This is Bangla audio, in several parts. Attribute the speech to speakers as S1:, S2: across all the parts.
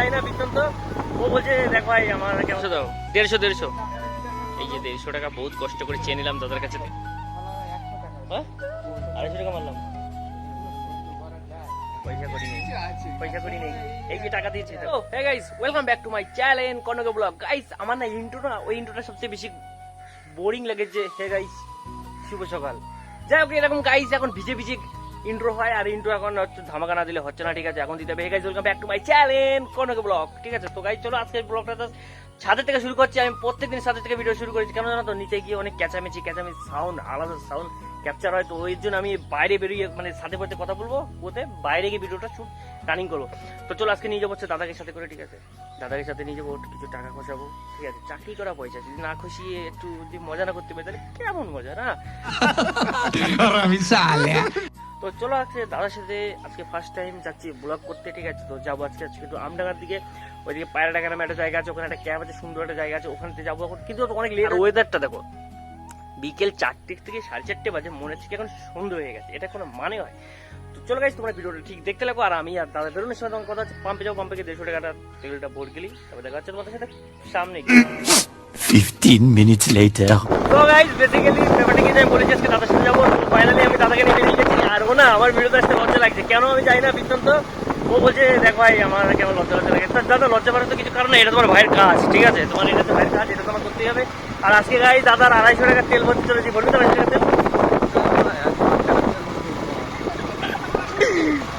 S1: যাই না বিতন তো ও বলছে দেখ ভাই আমার কেমন দাও। দেড়শো দেড়শো। এই যে দেড়শো টাকা বহুত কষ্ট করে চেয়ে নিলাম দাদার কাছে। হ্যাঁ? আড়াইশো টাকা মারলাম। পয়সা করি নেই। পয়সা করি নেই। এই যে টাকা দিয়েছি ও guys welcome back to my channel Konok vlog guys আমার না ইন্ট্রো না ওই ইন্ট্রোটা সবচেয়ে বেশি বোরিং লেগেছে হে গাইস শুভ সকাল। যাই হোক এরকম গাইস এখন ভিজে ভিজে ইন্ট্রো হয় আর ইন্ট্রো এখন হচ্ছে ধামাকা না দিলে হচ্ছে না, ঠিক আছে? এখন দিতে হবে। Hey guys welcome back to my channel Konok vlog, ঠিক আছে? তো গাইস চলো আজকের ব্লগটা তো ছাদের থেকে শুরু করছি। আমি প্রত্যেকদিন ছাদের থেকে ভিডিও শুরু করেছি। কেন জানো তো, নিচে গিয়ে অনেক ক্যাচামেচি ক্যাচামেচি সাউন্ড আলাদা সাউন্ড ক্যাপচার হয়। তো ওই জন্য আমি বাইরে বেরিয়ে মানে সাথে পথে কথা বলব। ওতে বাইরে গিয়ে ভিডিওটা শুট রানিং করব। তো চলো আজকে নিয়ে যাব হচ্ছে দাদাকে সাথে করে, ঠিক আছে? দাদাকে সাথে নিয়ে যাব, কিছু টাকা খসাবো, ঠিক আছে? চাকরি করা পয়সা, যদি না খুশি একটু যদি মজা না করতে পারি, তাহলে কেমন মজা, না. তো চলো আজকে দাদার সাথে আজকে ফার্স্ট টাইম যাচ্ছি ব্লগ করতে ঠিক আছে? তো যাব আজকে আজকে একটু আমডাঙ্গার দিকে। ওইদিকে পায়রা ডাকা নামে একটা জায়গা আছে ওখানে একটা ক্যাব আছে সুন্দর একটা জায়গা আছে ওখানে যাব এখন। কিন্তু অনেক লেট ওয়েদারটা দেখো বিকেল চারটে থেকে সাড়ে চারটে বাজে মনে হচ্ছে কি এখন সন্ধ্যে হয়ে গেছে। এটা কোনো মানে হয়। তো চলো গাইজ তোমরা ভিডিওটা ঠিক দেখতে লাগো আর আমি আর দাদা বেরোনোর সময় তোমার কথা হচ্ছে পাম্পে যাব পাম্পে গিয়ে দেড়শো টাকাটা তেলটা ভোট গেলি তারপর দেখা যাচ্ছে তোমাদের সাথে সামনে গিয়ে।
S2: 15 minutes later.
S1: গাইজ বেসিক্যালি ব্যাপারটা কি আমি বলেছি আজকে দাদার সাথে যাব ফাইনালি আমি দাদাকে নিয়ে বেরিয়ে গেছি। আর ও না আমার ভিডিওতে আসতে লজ্জা লাগছে। কেন আমি যাই না বিদ্যন্ত ও বলছে দেখ ভাই আমার কেমন লজ্জা লজ্জা লাগে? দাদা লজ্জা পাওয়ার তো কিছু কারণ এটা তোমার ভাইয়ের কাজ ঠিক আছে? তোমার এটা তো ভাইয়ের কাজ এটা তোমার করতেই হবে। আর আজকে গাই দাদার আড়াইশো টাকার তেল ভর্তি চলেছি। বলবি তো আড়াইশো টাকার তেল?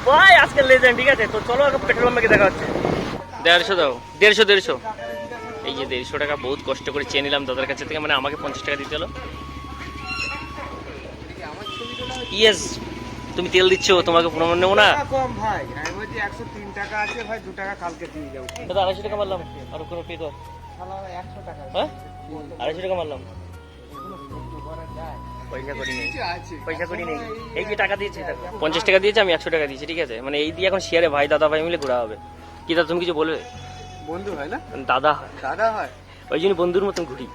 S1: ভাই আজকে লেজেন্ড ঠিক আছে? তো চলো পেট্রোল পাম্পে দেখা হচ্ছে। দেড়শো দাও। দেড়শো দেড়শো। এই যে দেড়শো টাকা বহুত কষ্ট করে চেয়ে নিলাম দাদার কাছে থেকে মানে আমাকে পঞ্চাশ টাকা দিতে হলো। ইয়েস তুমি তেল দিচ্ছ তোমাকে প্রমাণ নেব না?
S3: কম ভাই আমি বলছি একশো তিন টাকা আছে ভাই দু টাকা কালকে দিয়ে যাব।
S1: দাদা আড়াইশো টাকা মারলাম আর কোনো পে কর।
S3: একশো টাকা
S1: হ্যাঁ? আড়াইশো টাকা মারলাম। পয়সা করি নেই। পয়সা করি নেই। এই যে টাকা দিয়েছি পঞ্চাশ টাকা দিয়েছে আমি একশো টাকা দিয়েছি ঠিক আছে? মানে এই দিয়ে এখন শেয়ারে ভাই দাদা ভাই মিলে ঘোরা হবে। কি দাদা তুমি কিছু বলবে?
S3: বন্ধু হয় না
S1: দাদা হয়
S3: দাদা হয়
S1: ওই জন্য বন্ধুর মতন ঘুরি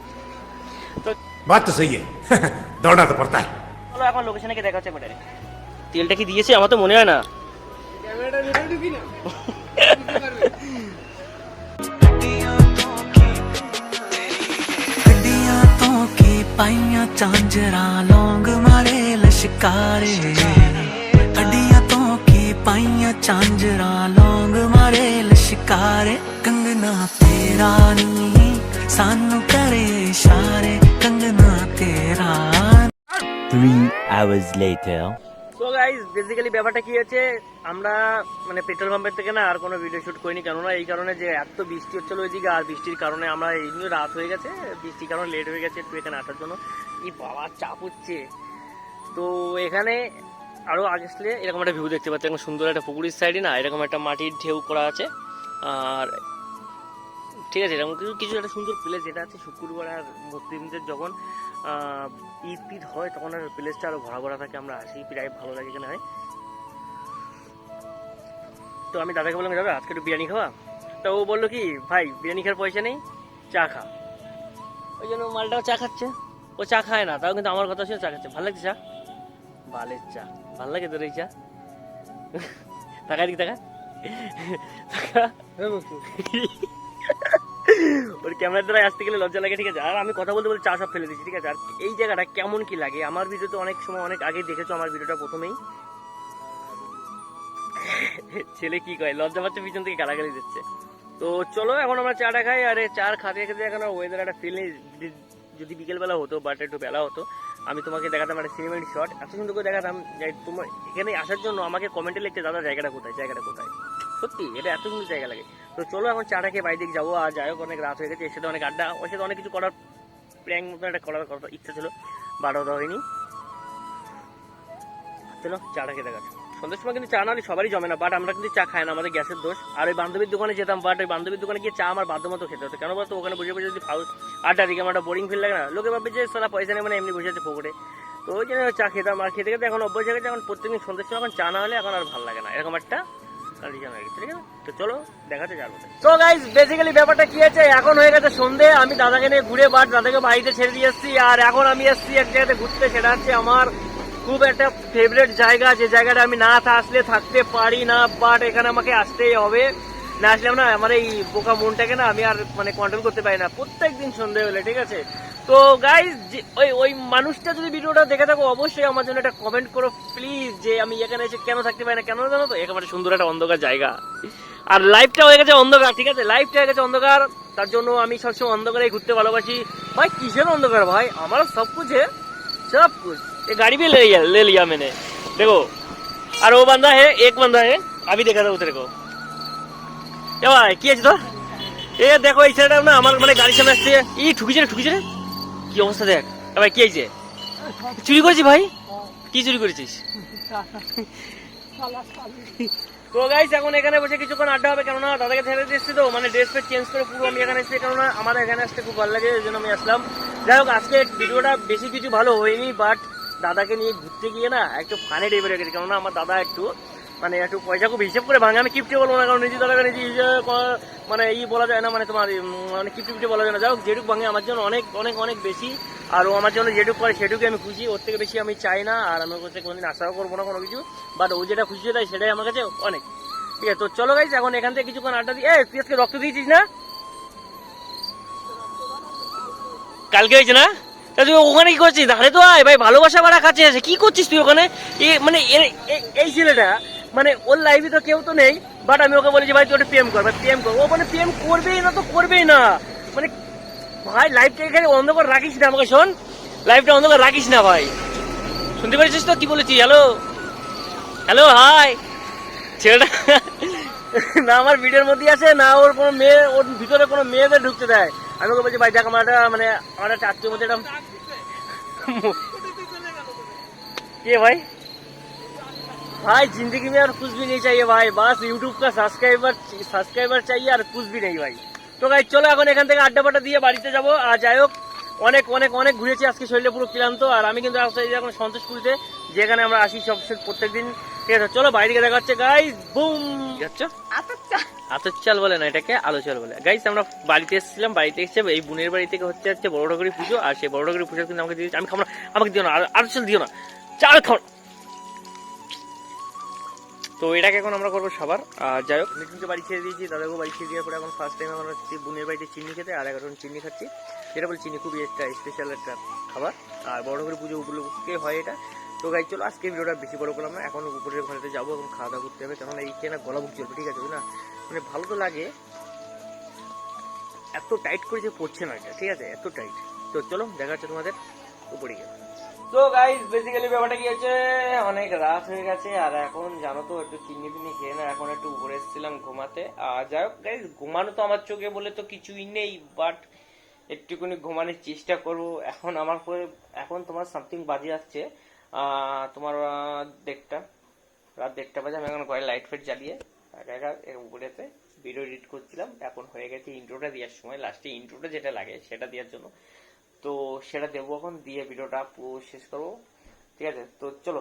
S4: তো বাত তো সহি দৌড়া তো পড়তা হ্যাঁ
S1: চলো এখন লোকেশনে গিয়ে দেখা হচ্ছে পরে তেলটা কি দিয়েছে আমার তো মনে হয় না
S3: ক্যামেরাটা ভিডিও কি না
S5: ਪਾਈਆਂ ਚਾਂਜਰਾ ਲੌਂਗ ਮਾਰੇ ਲਸ਼ਕਾਰੇ ਅੱਡੀਆਂ ਤੋਂ ਕੀ ਪਾਈਆਂ ਚਾਂਜਰਾ ਲੌਂਗ ਮਾਰੇ ਲਸ਼ਕਾਰੇ ਕੰਗਨਾ ਤੇਰਾ ਨੀ ਸਾਨੂੰ ਕਰੇ ਇਸ਼ਾਰੇ ਕੰਗਨਾ ਤੇਰਾ
S2: 3 hours later.
S1: তো গাইজ বেসিক্যালি ব্যাপারটা কি হচ্ছে আমরা মানে পেট্রোল পাম্পের থেকে না আর কোনো ভিডিও শুট করিনি কেননা এই কারণে যে এত বৃষ্টি হচ্ছিল ওইদিকে আর বৃষ্টির কারণে আমরা এই জন্য রাত হয়ে গেছে বৃষ্টির কারণে লেট হয়ে গেছে একটু এখানে আসার জন্য এই বাবা চাপ হচ্ছে তো এখানে আরও আগে আসলে এরকম একটা ভিউ দেখতে পাচ্ছি এখন সুন্দর একটা পুকুরের সাইডে না এরকম একটা মাটির ঢেউ করা আছে আর ঠিক আছে, এরকম কিছু কিছু একটা সুন্দর প্লেস যেটা আছে শুক্রবার আর মুসলিমদের যখন ঈদ টিদ হয়, তখন আর প্লেসটা আরও ভরা ভরা থাকে, আমরা আসি, প্রায় ভালো লাগে এখানে হয়। তো আমি দাদাকে বললাম, দাদা, আজকে একটু বিরিয়ানি খাওয়া? তো ও বলল কি, ভাই, বিরিয়ানি খাওয়ার পয়সা নেই, চা খা। ওই জন্য মালটাও চা খাচ্ছে। ও চা খায় না, তাও কিন্তু আমার কথা শুনে চা খাচ্ছে। ভালো লাগছে চা? বালের চা। ভালো লাগে তোর এই চা? টাকা দিকে
S3: বস্তু
S1: ওর ক্যামেরার দ্বারা আসতে গেলে লজ্জা লাগে, ঠিক আছে? আর আমি কথা বলতে বলতে চা সব ফেলে দিচ্ছি ঠিক আছে? আর এই জায়গাটা কেমন কি লাগে? আমার ভিডিওতে অনেক সময় অনেক আগে দেখেছ, আমার ভিডিওটা প্রথমেই। ছেলে কি কয়? লজ্জা পাচ্ছে, পিছন থেকে গালাগালি দিচ্ছে। তো চলো, এখন আমরা চাটা খাই, আর চার খাতে খেতে এখন ওয়েদার একটা ফিল যদি- বিকেলবেলা হতো বাট একটু বেলা হতো, আমি তোমাকে দেখাতাম একটা সিনেমেটিক শট এত সুন্দর করে দেখাতাম তোমার, এখানে আসার জন্য আমাকে কমেন্টে লিখতে দাদা জায়গাটা কোথায় জায়গাটা কোথায়? সত্যি, এটা এত সুন্দর জায়গা লাগে। তো চলো এখন চাটা খেয়ে বাইরে দিকে যাব। আর যাই হোক, অনেক রাত হয়ে গেছে, এর সাথে অনেক আড্ডা। ওর সাথে অনেক কিছু করার প্র্যাঙ্ক মতন একটা করার কথা ইচ্ছা ছিল। বারো দেওয়া হয়নি। চলো চাটা খেতে গেছে সন্ধ্যের সময় কিন্তু চা না সবারই জমে না বাট আমরা কিন্তু চা খাই না, আমাদের গ্যাসের দোষ। আর ওই বান্ধবীর দোকানে যেতাম বাট ওই বান্ধবীর দোকানে গিয়ে চা আমার বাধ্য মতো খেতে হতো। কেন বলতো, ওখানে বসে বসে যদি ফাউস আড্ডা দিকে আমার বোরিং ফিল লাগে না। লোকে ভাববে যে সারা পয়সা নেই মানে এমনি বসে আছে পকেটে তো ওই জন্য চা খেতাম। আর খেতে খেতে এখন অভ্যাস হয়ে গেছে, এখন প্রত্যেকদিন সন্ধ্যের সময় এখন চা না হলে এখন আর ভালো লাগে না। এরকম একটা তো চলো দেখাতে যাব তো গাইজ বেসিক্যালি ব্যাপারটা কি আছে? এখন হয়ে গেছে সন্ধে, আমি দাদাকে নিয়ে ঘুরে বাট দাদাকে বাড়িতে ছেড়ে দিয়ে এসেছি, আর এখন আমি এসেছি এক জায়গাতে ঘুরতে, সেটা হচ্ছে আমার খুব একটা ফেভারিট জায়গা, যে জায়গাটা আমি না আসলে থাকতে পারি না বাট এখানে আমাকে আসতেই হবে। না আসলাম না, আমার এই বোকা মনটাকে না আমি আর মানে কন্ট্রোল করতে পারি না। প্রত্যেক দিন সন্ধে হলে, ঠিক আছে? তো গাইজ ওই ওই মানুষটা যদি ভিডিওটা দেখে থাকো অবশ্যই আমার জন্য একটা কমেন্ট করো প্লিজ যে আমি এখানে এসে কেন থাকতে পারি না কেন জানো তো একেবারে সুন্দর একটা অন্ধকার জায়গা আর লাইফটা হয়ে গেছে অন্ধকার ঠিক আছে লাইফটা হয়ে গেছে অন্ধকার তার জন্য আমি সবসময় অন্ধকারে ঘুরতে ভালোবাসি ভাই কিসের অন্ধকার ভাই আমার সব कुछ है सब कुछ ये गाड़ी भी ले लिया ले लिया मैंने देखो और वो बंदा है एक बंदा है अभी देखा था उतरे को এ ভাই কি আছে তোর এ দেখো এই ছেলেটা না আমার মানে গাড়ির সামনে আসছে ই ঠুকিছে রে ঠুকিছে রে কি অবস্থা দেখ? ভাই, কি হয়েছে? চুরি করেছি ভাই? কি চুরি করেছিস? তো গাইস এখন এখানে বসে কিছুক্ষণ আড্ডা হবে, কেননা দাদাকে ছেড়ে দিচ্ছি তো মানে ড্রেস ফেস চেঞ্জ করে পুরো আমি এখানে এসেছি, কেননা আমার এখানে আসতে খুব ভালো লাগে, এই জন্য আমি আসলাম। যাই হোক, আজকে ভিডিওটা বেশি কিছু ভালো হয়নি বাট দাদাকে নিয়ে ঘুরতে গিয়ে না, একটু ফানে টাইপের গেছে, কেননা আমার দাদা একটু মানে একটু পয়সা খুব হিসেব করে ভাঙে। আমি কিপটে বলব না, কারণ নিজে নিজে মানে ই বলা যায় না মানে তোমার মানে কিপটে কিপটে বলা যায় না। যাই হোক, যেটুকু ভাঙে, আমার জন্য অনেক অনেক অনেক বেশি। আর ও আমার জন্য যেটুকু করে সেটুকু আমি খুশি। ওর থেকে বেশি আমি চাই না, আর আমি ওর কাছে কোনোদিন আশাও করব না কোনো কিছু। বাট ও যেটা খুশি দেয় সেটাই আমার কাছে অনেক। ঠিক আছে, তো চলো গাইস এখন এখান থেকে কিছুক্ষণ আড্ডা দিই এই, তুই আজকে রক্ত দিয়েছিস না? কালকে হয়েছে না? তা তুই ওখানে কি করছিস? তাহলে তো আয়, ভাই, ভালোবাসা বাড়া কাছে আছে। কি করছিস তুই ওখানে? মানে এই ছেলেটা মানে ওর লাইফে তো কেউ তো নেই বাট আমি ওকে বলি যে ভাই তুই ওটা প্রেম কর প্রেম কর। ও মানে প্রেম করবেই না তো করবেই না। মানে ভাই লাইফটা এখানে অন্ধকার রাখিস না আমাকে শোন। লাইফটা অন্ধকার রাখিস না ভাই। শুনতে পেরেছিস তো? কি বলেছি? হ্যালো হ্যালো হাই ছেলেটা না আমার ভিডিওর মধ্যে আছে না ওর কোনো মেয়ে ওর ভিতরে কোনো মেয়েদের ঢুকতে দেয়। আমি ওকে বলছি ভাই দেখ আমার একটা মানে আমার একটা আত্মীয় মধ্যে একটা কে ভাই? भाई जिंदगी में और कुछ भी नहीं चाहिए भाई बस यूट्यूब का सब्सक्राइबर सब्सक्राइबर चाहिए আর कुछ भी नहीं ভাই তো গাই চলো এখন এখান থেকে আড্ডা পাড্ডা দিয়ে বাড়িতে যাবো আর যাই হোক অনেক অনেক অনেক ঘুরেছি আজকে শরীরে পুরো ক্লান্ত আর আমি কিন্তু আসতে এখন সন্তোষ খুলতে যেখানে আমরা আসি সব প্রত্যেক দিন ঠিক আছে চলো বাইরে গিয়ে দেখা হচ্ছে গাইস বুম যাচ্ছ আতর চাল বলে না এটাকে আলো চাল বলে গাইস আমরা বাড়িতে এসেছিলাম বাড়িতে এসেছে এই বোনের বাড়ি থেকে হচ্ছে হচ্ছে বড় ঠাকুরের পুজো আর সেই বড় ঠাকুরের পুজো কিন্তু আমাকে দিয়েছে আমি খাবো না আমাকে দিও না আর আলো চাল দিও না চাল খাও না। তো এটাকে এখন আমরা করব সাবার। আর যাই হোক। মিঠুনকে বাড়ি ছেড়ে দিয়েছি দাদাকেও বাড়ি ছেড়ে দেওয়ার পরে এখন ফার্স্ট টাইম আমরা হচ্ছে বোনের বাড়িতে চিনি খেতে, আর এখন চিনি খাচ্ছি। যেটা বলে চিনি খুবই একটা স্পেশাল একটা খাবার। আর বড় করে পুজো উপলক্ষে হয় এটা। তো গাই, চলো আজকে ভিডিওটা বেশি বড় করলাম না। এখন উপরের ঘরেতে যাব, এখন খাওয়া দাওয়া করতে হবে। কেননা এই না গলা বুক চলবে ঠিক আছে না? মানে ভালো তো লাগে। এত টাইট করে যে পড়ছে না এটা, ঠিক আছে? এত টাইট তো চলো, দেখা হচ্ছে তোমাদের উপরে গিয়ে। তো গাইস বেসিক্যালি ব্যাপারটা কি হচ্ছে? অনেক রাত হয়ে গেছে আর এখন জানো তো একটু চিনি ফিনি খেয়ে না এখন একটু উপরে এসেছিলাম ঘুমাতে। আর যাই হোক গাইস ঘুমানো তো আমার চোখে বলে তো কিছুই নেই বাট একটুখানি ঘুমানোর চেষ্টা করব। এখন আমার পরে এখন তোমার সামথিং বাজে আহ, তোমার দেড়টা রাত দেড়টা বাজে আমি এখন ঘরে লাইট ফাইট জ্বালিয়ে একা একা উপরেতে ভিডিও এডিট করছিলাম। এখন হয়ে গেছে ইন্ট্রোটা দেওয়ার সময় লাস্টে ইন্ট্রোটা যেটা লাগে সেটা দেওয়ার জন্য। তো সেটা দেবো এখন, দিয়ে ভিডিওটা পুরো শেষ করব। ঠিক আছে? তো চলো।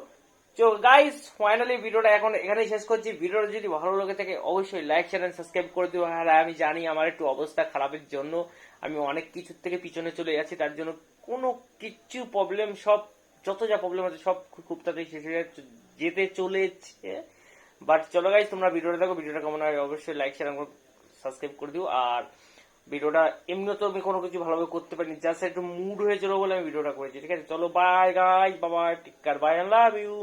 S1: চো গাইস ফাইনালি ভিডিওটা এখন এখানেই শেষ করছি। ভিডিওটা যদি ভালো লাগে থাকে, অবশ্যই লাইক চ্যানেল সাবস্ক্রাইব করে দিও। আর আমি জানি আমার একটু অবস্থা খারাপের জন্য। আমি অনেক কিছুর থেকে পিছনে চলে যাচ্ছি। তার জন্য কোনো কিছু প্রবলেম সব যত যা প্রবলেম আছে, সব খুব তাড়াতাড়ি শেষ হয়ে যেতে চলেছে। বাট চলো গাইস তোমরা ভিডিওটা দেখো। ভিডিওটা কেমন হয়, অবশ্যই লাইক শেয়ার সাবস্ক্রাইব করে দিও। আর ভিডিওটা এমনিও তো আমি কোনো কিছু ভালোভাবে করতে পারিনি। জাস্ট একটু মুড হয়েছিল বলে আমি ভিডিওটা করেছি, ঠিক আছে? চলো বাই গাই বাবা টিকার বাই লাভ ইউ